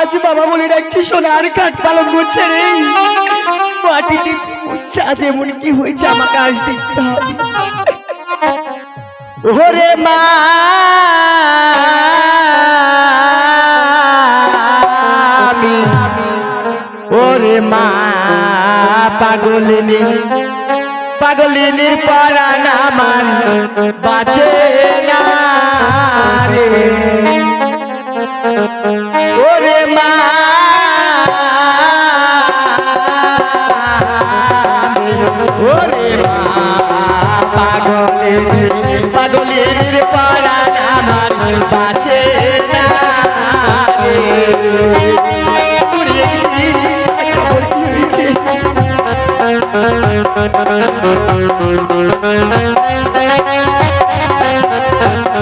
আজ বাবা বলে ডাকছি, সোনার কাঠ পালন করছে রে মাটিতে আজ এমন কি হয়েছে, আমাকে আজ দেখতে হবে। ওরে মা! ওরে মা, পাগলিনী। পাগলিনীর আমার বাঁচে না রে। ওরে মা। ওরে মা। পাগলিনীর পাগলিনীর পরাণ আমার বাঁচে না। রে ওরে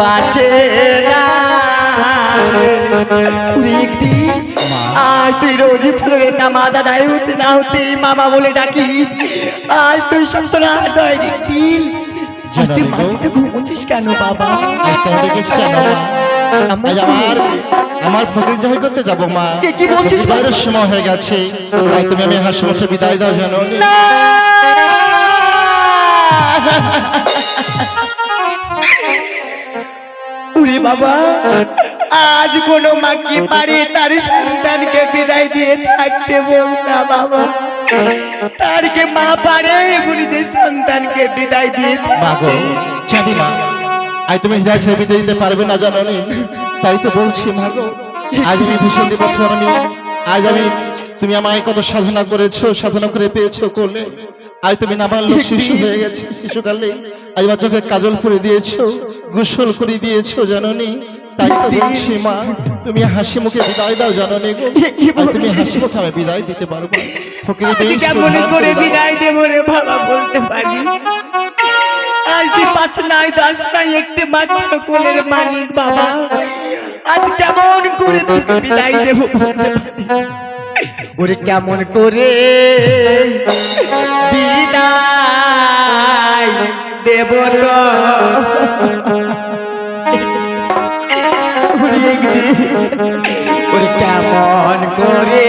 বাঁচে না আজ তুই রোজ ফুলের নামা দাদাই হতে না হতে মামা বলে ডাকিস। আজ তুই সন্তনা দয়নি দিল আজ তুই মাটিতে ঘুমোচ্ছিস কেন বাবা? আজ তো গেছি আমার আমার ফকির জাহির করতে যাব মা। কি বলছিস, মা? বিদায়ের সময় হয়ে গেছে। তাই তুমি আমি হাসি মুখে বিদায় দাও জানো। না! বাবা। আজ কোন মা কি পারে তার সন্তানকে বিদায় দিয়ে থাকতে বল না বাবা। তার কে মা পারে বলি যে সন্তানকে বিদায় দিয়ে মা গো, জানি না। আজ তুমি ছেড়ে বিদায় দিতে পারবে না জানো নি তাই তো বলছি, মা গো, আজ আমি ভীষণ বছর আমি আজ আমি তুমি আমায় কত সাধনা করেছ, সাধনা করে পেয়েছ করলে আজ তুমি নাবালক শিশু হয়ে গেছে শিশুকালে। আজ আমার চোখে কাজল করে দিয়েছ গোসল করে দিয়েছ জাননি? তাই তো বলছি মা তুমি হাসি মুখে বিদায় দাও জাননি গো? তুমি হাসি মুখে আমি বিদায় দিতে পারব ফকির বেশ কেমন করে করে বিদায় দেব রে বাবা বলতে পারি? আজ তুই পাঁচ নাই দশ নাই একটি মাত্র কোলের মানিক বাবা? আজ কেমন করে তোকে বিদায় দেব বলতে পারি? ওরে কেমন করে? দেব তো ওরে একদিন কেমন করে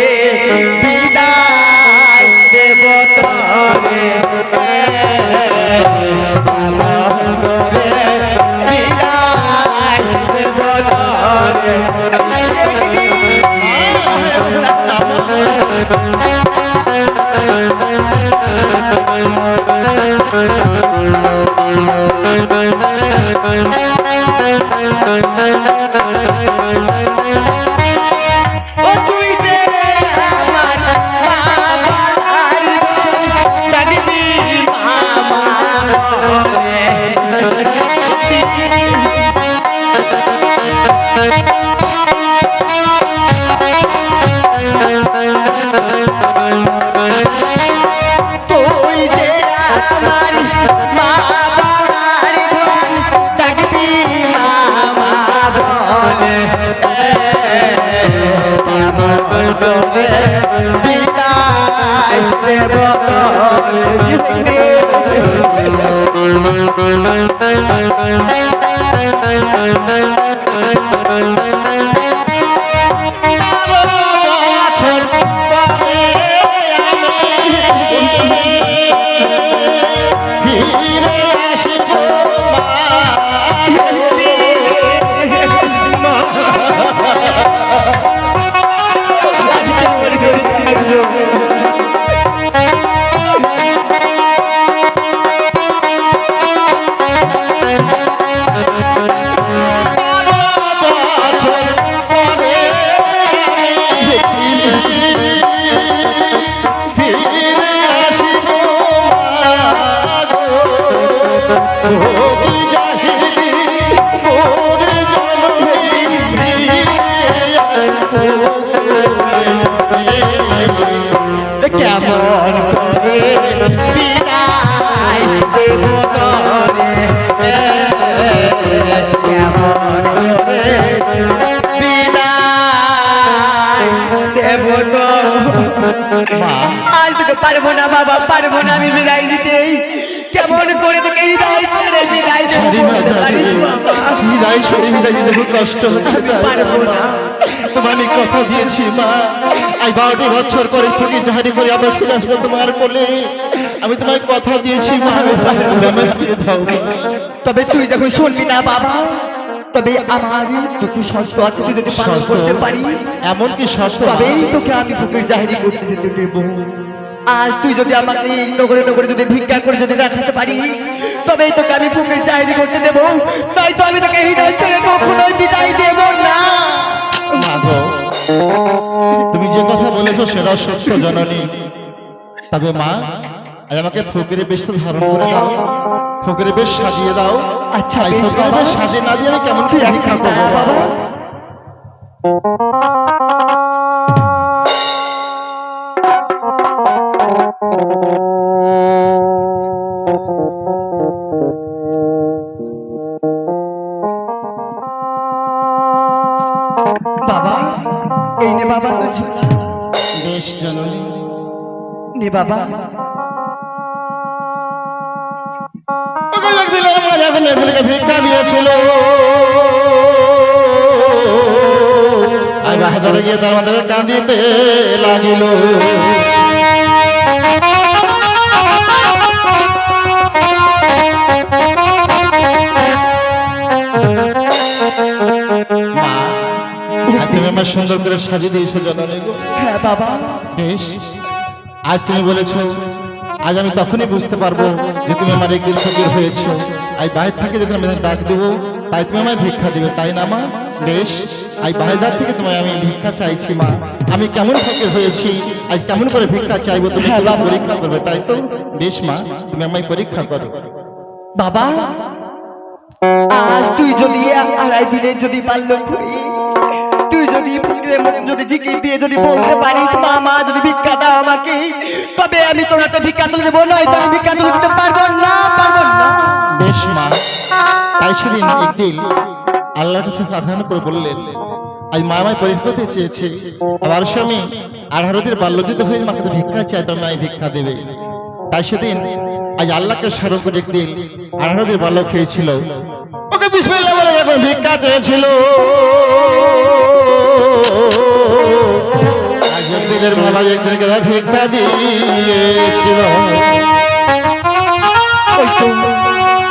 বিদায়। দেব বছর পরে কেমন করে বিদায় পারব না বাবা পারব না আমি বিদায় দিতে কেমন করে তোকে বিদায় বিদায় সরি বিদায় খুব কষ্ট হচ্ছে কথা দিয়েছি মা আই বারোটি বছর জাহারি করে আবার ফিরে আসব তোমার কোলে আমি তোমায় কথা দিয়েছি মা তুমি ফিরে দাও তবে তুই যখন শুনবি না বাবা তবে আমার দুটো শর্ত আছে তুই যদি পালন? করতে পারিস এমন কি শর্ত? তবেই তোকে আমি ফকির জাহিরি করতে যেতে দেবো আজ তুই যদি আমাকে নগরে নগরে যদি ভিক্ষা করে যদি দেখাতে পারিস তবেই তোকে আমি ফকির জাহিরি করতে দেব। দেবো নয়তো আমি তোকে হৃদয় ছেড়ে কখনোই বিদায় দেব না। তুমি যে কথা বলেছ সেটা সত্য জননী। তবে মা আজ আমাকে ফকিরের বেশ ধারণ করে দাও ফকিরের বেশ সাজিয়ে দাও। আচ্ছা, এই বেশ সাজিয়ে না দিয়ে আমি কেমন করে ভিক্ষা করব বাবা। বাবা এই নে বাবা ছি- বেশ জননী নে বাবা। এখন একদিনকে ভিক্ষা দিয়েছিল। আর বাহাদুর গিয়ে তার মাধ্যমে কাঁদিতে লাগিল। তুমি আমার সুন্দর করে সাজিয়ে দিয়েছ জননী গো। হ্যাঁ বাবা। বেশ। আজ তুমি বলেছ আজ আমি তখনই বুঝতে পারব যে তুমি আমার একদিন ফকির হয়েছো। আই বাইরে থেকে যখন আমি ডাক দেবো তাই তুমি আমায় ভিক্ষা দিবে তাই না মা? বেশ। আই বাইরেদার থেকে তোমায় আমি ভিক্ষা চাইছি মা। আমি কেমন ফকির হয়েছি আজ কেমন করে ভিক্ষা চাইব তুমি হ্যাঁ। পরীক্ষা করবে তাই তো? বেশ মা তুমি আমায় পরীক্ষা করো। বাবা আজ তুই যদি আড়াই দিনের যদি বাল্য করি তুই যদি যদি জিকির দিয়ে যদি বলতে পারিস মা মা যদি ভিক্ষা দাও আমাকে, তবে আমি তোর হাতে ভিক্ষা তুলে দেবো নয় তো আমি ভিক্ষা তুলে দিতে পারব না পারব না। বেশ, মা। তাই সেদিন একদিন আল্লাহর কাছে প্রার্থনা করে বললেন আজ মা আমায় পরীক্ষা করতে চেয়েছে। আবার স্বামী আঠারোদের বাল্যজিত হয়ে তো ভিক্ষা চায় তো মাই ভিক্ষা দেবে। তাই সেদিন আজ আল্লাহকে স্মরণ করে একদিন আঠারোদের বাল্য খেয়েছিল। বিসমিল্লাহ বলে যখন ভিক্ষা চেয়েছিল। একদিনের মালা একদিনকে তার ভিক্ষা দিয়েছিল।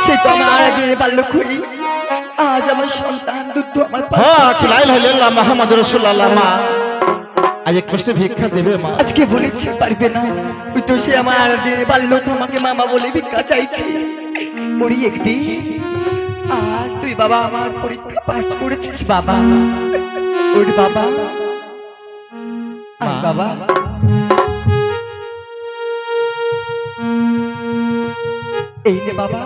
সে তো আমার দিনের বাল্য করি আজ আমার সন্তান দুধ আমার হ্যাঁ আছে। লাই হইল্লাহ রসুল্লাহ মা। আজ এক কষ্টে ভিক্ষা দেবে মা। আজকে বলেছি পারবে না। ওই তো সে আমার বাল্য আমাকে মামা বলে ভিক্ষা চাইছে। ওরি একদিন আজ তুই বাবা আমার পরীক্ষা পাস করেছিস বাবা। ওর বাবা। বাবা। এই নে বাবা।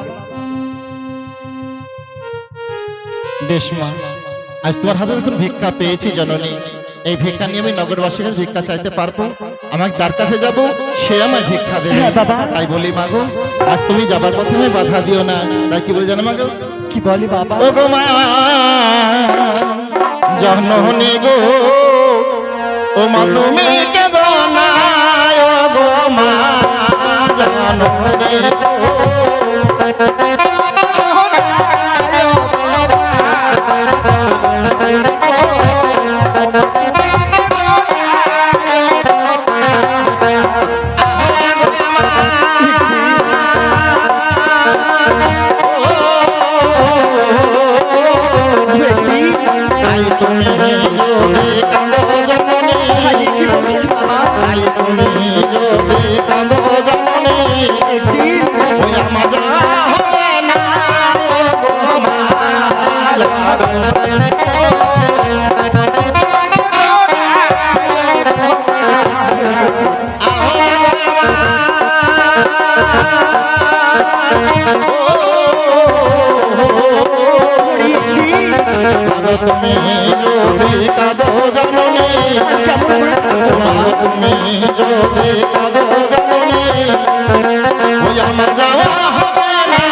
বেশ মা আজ তোমার হাতে যখন ভিক্ষা পেয়েছি জননী এই ভিক্ষা নিয়ে আমি নগরবাসীর কাছে ভিক্ষা চাইতে পারব। আমাকে যার কাছে যাব সে আমায় ভিক্ষা দেবে। হ্যাঁ, বাবা। তাই বলি মাগো আজ তুমি যাবার পথে আমি বাধা দিও না। তাই কি বলে জানো মাগো বলে বাবা। ও গো মা জননী গো। ও মা তুমি কেঁদো তুমি যদি কাঁদো জননী মা তুমি যদি কাঁদো জননী ওই আমার যাওয়া হবে না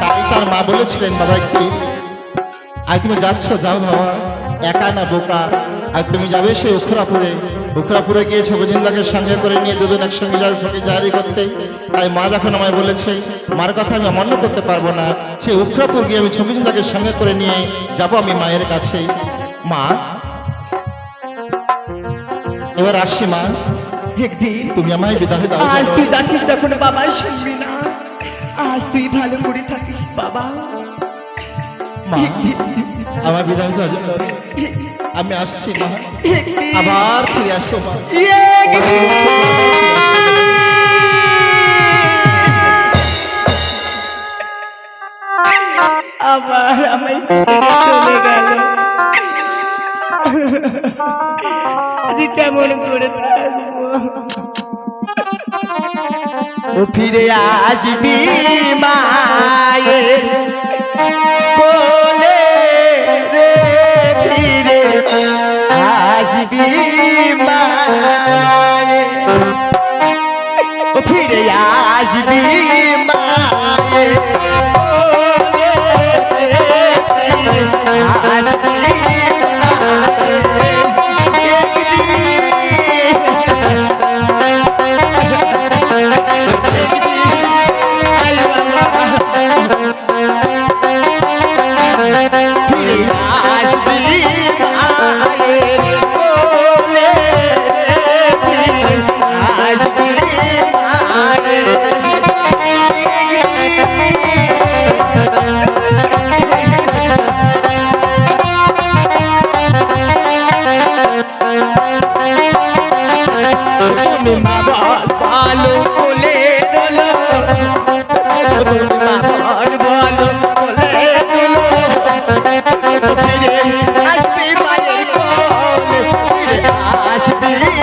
তাই তার মা বলেছিলেন, বাবা, একটি আজ তুমি যাচ্ছ, যাও বাবা। একা না বোকা। আজ তুমি যাবে সে উখরাপুরে উখরাপুরে গিয়ে ছবিজিন্দাকে সঙ্গে করে নিয়ে দুজন একসঙ্গে যাবে ছবি জারি করতে। তাই মা যখন আমায় বলেছে মার কথা আমি অমান্য করতে পারব না। সে উখরাপুর গিয়ে আমি ছবিজিন্দাকে সঙ্গে করে নিয়ে যাব আমি মায়ের কাছে। মা এবার আসছি মা। একদিন তুমি আমায় বিদায় দাও। আজ তুই যাচ্ছিস যখন বাবা শুনবি না। আজ তুই ভালো করে থাকিস বাবা। মা আমার বিদায় যেন। আমি আসছি মা। আবার ফিরে আসব আবার আমায় চলে গেল। আজ কেমন করে থাকব। ও ফিরে আসবি মায়ের আসবি মায়ের ও ফিরে আসবি